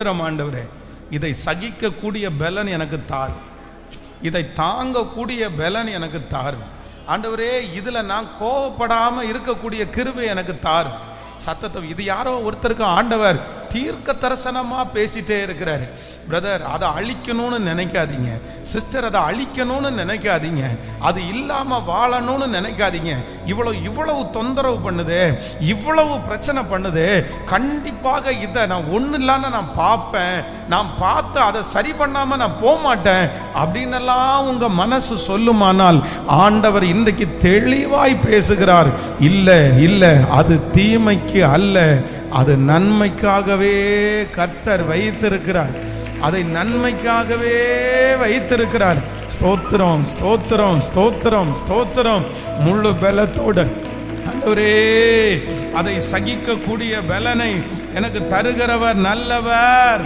ஆண்டவரே இதை சகிக்கக்கூடிய பலன் எனக்கு தார். இதை தாங்கக்கூடிய பலன் எனக்கு தார். ஆண்டவரே இதில் நான் கோவப்படாமல் இருக்கக்கூடிய கிருவை எனக்கு தார். சத்தத்தை இது யாரோ ஒருத்தருக்கு ஆண்டவர் தீர்க்க தரிசனமாக பேசிட்டே இருக்கிறாரு. பிரதர் அதை அழிக்கணும்னு நினைக்காதீங்க. சிஸ்டர் அதை அழிக்கணும்னு நினைக்காதீங்க. அது இல்லாமல் வாழணும்னு நினைக்காதீங்க. இவ்வளோ இவ்வளவு தொந்தரவு பண்ணுது. இவ்வளவு பிரச்சனை பண்ணுது. கண்டிப்பாக இதை நான் ஒன்றும் இல்லாமல் நான் பார்ப்பேன். நான் பார்த்து அதை சரி பண்ணாமல் நான் போக மாட்டேன். அப்படின்னெல்லாம் உங்கள் மனசு சொல்லுமானால் ஆண்டவர் இன்றைக்கு தெளிவாய் பேசுகிறார். இல்லை இல்லை அது தீமைக்கு அல்ல. அது நன்மைக்காகவே கர்த்தர் வைத்திருக்கிறார். அதை நன்மைக்காகவே வைத்திருக்கிறார். ஸ்தோத்திரம் ஸ்தோத்திரம் ஸ்தோத்திரம் ஸ்தோத்திரம். முழு பலத்தோட. ஆண்டவரே அதை சகிக்கக்கூடிய பலனை எனக்கு தருகிறவர் நல்லவர்.